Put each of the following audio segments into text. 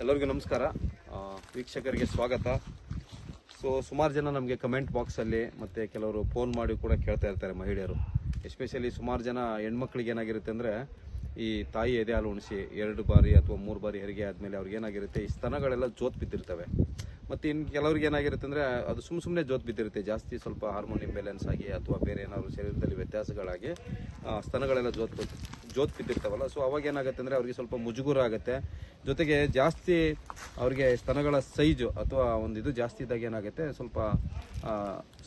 ಎಲ್ಲರಿಗೂ ನಮಸ್ಕಾರ. ವೀಕ್ಷಕರಿಗೆ ಸ್ವಾಗತ. ಸೊ ಸುಮಾರು ಜನ ನಮಗೆ ಕಮೆಂಟ್ ಬಾಕ್ಸಲ್ಲಿ ಮತ್ತು ಕೆಲವರು ಫೋನ್ ಮಾಡಿ ಕೂಡ ಕೇಳ್ತಾ ಇರ್ತಾರೆ ಮಹಿಳೆಯರು. ಎಸ್ಪೆಷಲಿ ಸುಮಾರು ಜನ ಹೆಣ್ಮಕ್ಳಿಗೆ ಏನಾಗಿರುತ್ತೆ ಅಂದರೆ, ಈ ತಾಯಿ ಎದೆ ಹಾಲು ಉಣಿಸಿ ಎರಡು ಬಾರಿ ಅಥವಾ ಮೂರು ಬಾರಿ ಹೆರಿಗೆ ಆದಮೇಲೆ ಅವ್ರಿಗೆ ಏನಾಗಿರುತ್ತೆ, ಈ ಸ್ತನಗಳೆಲ್ಲ ಜೋತ್ ಬಿದ್ದಿರ್ತವೆ. ಮತ್ತು ಇನ್ನು ಕೆಲವ್ರಿಗೆ ಏನಾಗಿರುತ್ತೆ ಅಂದರೆ, ಅದು ಸುಮ್ಮ ಸುಮ್ಮನೆ ಜೋತ್ ಬಿದ್ದಿರುತ್ತೆ. ಜಾಸ್ತಿ ಸ್ವಲ್ಪ ಹಾರ್ಮೋನ್ ಇಂಬ್ಯಾಲೆನ್ಸ್ ಆಗಿ ಅಥವಾ ಬೇರೆ ಏನಾದರೂ ಶರೀರದಲ್ಲಿ ವ್ಯತ್ಯಾಸಗಳಾಗಿ ಸ್ತನಗಳೆಲ್ಲ ಜೋತ್ ಬಿದ್ದು- ಜೋತ್ ಬಿದ್ದಿರ್ತಾವಲ್ಲ ಸೊ ಅವಾಗ ಏನಾಗುತ್ತೆ ಅಂದರೆ ಅವ್ರಿಗೆ ಸ್ವಲ್ಪ ಮುಜುಗುರ ಆಗುತ್ತೆ. ಜೊತೆಗೆ ಜಾಸ್ತಿ ಅವ್ರಿಗೆ ಸ್ತನಗಳ ಸೈಜು ಅಥವಾ ಒಂದು ಇದು ಜಾಸ್ತಿ ಇದ್ದಾಗ ಏನಾಗುತ್ತೆ, ಸ್ವಲ್ಪ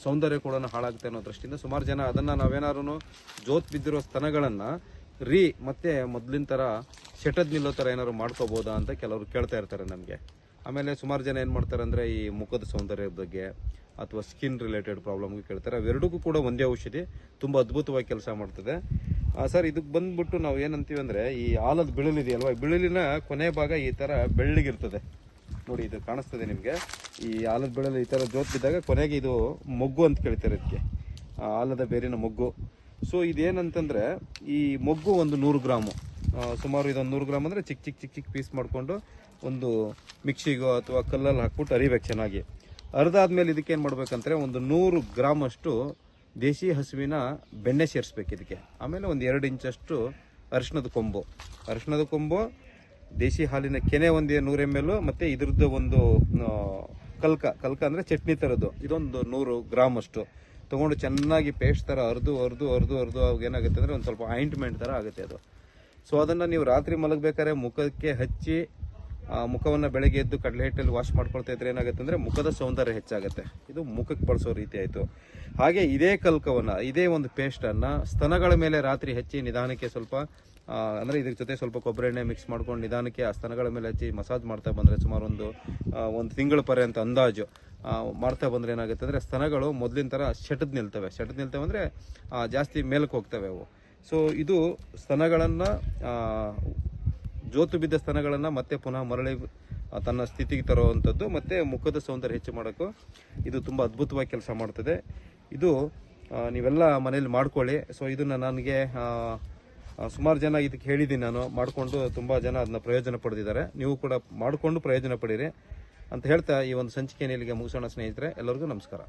ಸೌಂದರ್ಯ ಕೂಡ ಹಾಳಾಗುತ್ತೆ ಅನ್ನೋ ದೃಷ್ಟಿಯಿಂದ ಸುಮಾರು ಜನ ಅದನ್ನು ನಾವೇನಾದ್ರು ಜೋತ್ ಬಿದ್ದಿರೋ ಸ್ತನಗಳನ್ನು ರೀ ಮತ್ತೆ ಮೊದಲಿನ ಥರ ಶೆಟದ್ ನಿಲ್ಲೋ ಥರ ಏನಾದ್ರು ಮಾಡ್ಕೋಬೋದಾ ಅಂತ ಕೆಲವರು ಕೇಳ್ತಾ ಇರ್ತಾರೆ ನಮಗೆ. ಆಮೇಲೆ ಸುಮಾರು ಜನ ಏನು ಮಾಡ್ತಾರೆ ಅಂದರೆ ಈ ಮುಖದ ಸೌಂದರ್ಯದ ಬಗ್ಗೆ ಅಥವಾ ಸ್ಕಿನ್ ರಿಲೇಟೆಡ್ ಪ್ರಾಬ್ಲಮ್ಗೆ ಕೇಳ್ತಾರೆ. ಅವೆರಡಕ್ಕೂ ಕೂಡ ಒಂದೇ ಔಷಧಿ ತುಂಬ ಅದ್ಭುತವಾಗಿ ಕೆಲಸ ಮಾಡ್ತದೆ. ಸರ್ ಇದಕ್ಕೆ ಬಂದ್ಬಿಟ್ಟು ನಾವು ಏನಂತೀವಿ ಅಂದರೆ ಈ ಆಲದ ಬಿಳಲಿದೆಯಲ್ವ ಬಿಳಲಿನ ಬಿಳಿಲಿನ ಕೊನೆ ಭಾಗ ಈ ಥರ ಬೆಳ್ಳಗಿರ್ತದೆ ನೋಡಿ, ಇದು ಕಾಣಿಸ್ತದೆ ನಿಮಗೆ. ಈ ಆಲದ ಬೆಳಲು ಈ ಥರ ಜೋತ್ ಬಿದ್ದಾಗ ಕೊನೆಗೆ ಇದು ಮೊಗ್ಗು ಅಂತ ಕೇಳ್ತಾರೆ ಇದಕ್ಕೆ. ಆಲದ ಬೇರಿನ ಮೊಗ್ಗು. ಸೊ ಇದೇನಂತಂದರೆ ಈ ಮೊಗ್ಗು ಒಂದು ನೂರು ಗ್ರಾಮು. ಸುಮಾರು ಇದೊಂದು ನೂರು ಗ್ರಾಮ್ ಅಂದರೆ ಚಿಕ್ಕ ಚಿಕ್ಕ ಚಿಕ್ಕ ಚಿಕ್ಕ ಪೀಸ್ ಮಾಡಿಕೊಂಡು ಒಂದು ಮಿಕ್ಸಿಗೋ ಅಥವಾ ಕಲ್ಲಲ್ಲಿ ಹಾಕ್ಬಿಟ್ಟು ಅರಿಬೇಕು ಚೆನ್ನಾಗಿ. ಅರ್ದಾದ್ಮೇಲೆ ಇದಕ್ಕೆ ಏನು ಮಾಡ್ಬೇಕಂದ್ರೆ ಒಂದು ನೂರು ಗ್ರಾಮ್ ಅಷ್ಟು ದೇಶಿ ಹಸುವಿನ ಬೆಣ್ಣೆ ಸೇರಿಸ್ಬೇಕು ಇದಕ್ಕೆ. ಆಮೇಲೆ ಒಂದು ಎರಡು ಇಂಚಷ್ಟು ಅರಿಶಿನದ ಕೊಂಬು. ಅರಿಶಿಣದ ಕೊಂಬು, ದೇಶಿ ಹಾಲಿನ ಕೆನೆ ಒಂದು ನೂರು ಎಂ ಎಲ್ ಮತ್ತು ಇದ್ರದ್ದು ಒಂದು ಕಲ್ಕ. ಕಲ್ಕ ಅಂದರೆ ಚಟ್ನಿ ಥರದ್ದು ಇದೊಂದು ನೂರು ಗ್ರಾಮ್ ಅಷ್ಟು. ತೊಗೊಂಡು ಚೆನ್ನಾಗಿ ಪೇಸ್ಟ್ ಥರ ಅರ್ದು ಅರ್ದು ಅರ್ದು ಅರ್ದು ಅವಾಗ ಏನಾಗುತ್ತೆ ಅಂದರೆ ಒಂದು ಸ್ವಲ್ಪ ಆಯಿಂಟ್ಮೆಂಟ್ ಥರ ಆಗುತ್ತೆ ಅದು. ಸೊ ಅದನ್ನು ನೀವು ರಾತ್ರಿ ಮಲಗಬೇಕಾದ್ರೆ ಮುಖಕ್ಕೆ ಹಚ್ಚಿ ಮುಖವನ್ನು ಬೆಳಗ್ಗೆ ಎದ್ದು ಕಡಲೆ ಹಿಟ್ಟಲ್ಲಿ ವಾಶ್ ಮಾಡ್ಕೊಳ್ತಾ ಇದ್ರೆ ಏನಾಗುತ್ತೆ ಅಂದರೆ ಮುಖದ ಸೌಂದರ್ಯ ಹೆಚ್ಚಾಗುತ್ತೆ. ಇದು ಮುಖಕ್ಕೆ ಬಳಸೋ ರೀತಿ ಆಯಿತು. ಹಾಗೆ ಇದೇ ಕಲ್ಕವನ್ನು, ಇದೇ ಒಂದು ಪೇಸ್ಟನ್ನು ಸ್ತನಗಳ ಮೇಲೆ ರಾತ್ರಿ ಹೆಚ್ಚಿ ನಿಧಾನಕ್ಕೆ ಸ್ವಲ್ಪ ಅಂದರೆ ಇದ್ರ ಜೊತೆ ಸ್ವಲ್ಪ ಕೊಬ್ಬರಿ ಎಣ್ಣೆ ಮಿಕ್ಸ್ ಮಾಡ್ಕೊಂಡು ನಿಧಾನಕ್ಕೆ ಆ ಸ್ತನಗಳ ಮೇಲೆ ಹಚ್ಚಿ ಮಸಾಜ್ ಮಾಡ್ತಾ ಬಂದರೆ ಸುಮಾರು ಒಂದು ಒಂದು ತಿಂಗಳ ಪರ್ಯಂತ ಅಂದಾಜು ಮಾಡ್ತಾ ಬಂದರೆ ಏನಾಗುತ್ತೆ ಅಂದರೆ ಸ್ತನಗಳು ಮೊದಲಿನ ಥರ ಶೆಟದ್ ನಿಲ್ತವೆ. ಶೆಟದ್ ನಿಲ್ತವೆ ಅಂದರೆ ಜಾಸ್ತಿ ಮೇಲಕ್ಕೆ ಹೋಗ್ತವೆ ಅವು. ಸೊ ಇದು ಸ್ತನಗಳನ್ನು ಜೋತು ಬಿದ್ದ ಸ್ಥಾನಗಳನ್ನು ಮತ್ತೆ ಪುನಃ ಮರಳಿ ತನ್ನ ಸ್ಥಿತಿಗೆ ತರುವಂಥದ್ದು, ಮತ್ತು ಮುಖದ ಸೌಂದರ್ಯ ಹೆಚ್ಚು ಮಾಡೋಕ್ಕೂ ಇದು ತುಂಬ ಅದ್ಭುತವಾಗಿ ಕೆಲಸ ಮಾಡ್ತದೆ. ಇದು ನೀವೆಲ್ಲ ಮನೇಲಿ ಮಾಡ್ಕೊಳ್ಳಿ. ಸೊ ಇದನ್ನು ನನಗೆ ಸುಮಾರು ಜನ ಇದಕ್ಕೆ ಹೇಳಿದ್ದೀನಿ ನಾನು. ಮಾಡಿಕೊಂಡು ತುಂಬ ಜನ ಅದನ್ನ ಪ್ರಯೋಜನ ಪಡೆದಿದ್ದಾರೆ. ನೀವು ಕೂಡ ಮಾಡಿಕೊಂಡು ಪ್ರಯೋಜನ ಪಡೀರಿ ಅಂತ ಹೇಳ್ತಾ ಈ ಒಂದು ಸಂಚಿಕೆಯನ್ನು ಇಲ್ಲಿಗೆ ಮುಗಿಸೋಣ, ಸ್ನೇಹಿತರೆ. ಎಲ್ಲರಿಗೂ ನಮಸ್ಕಾರ.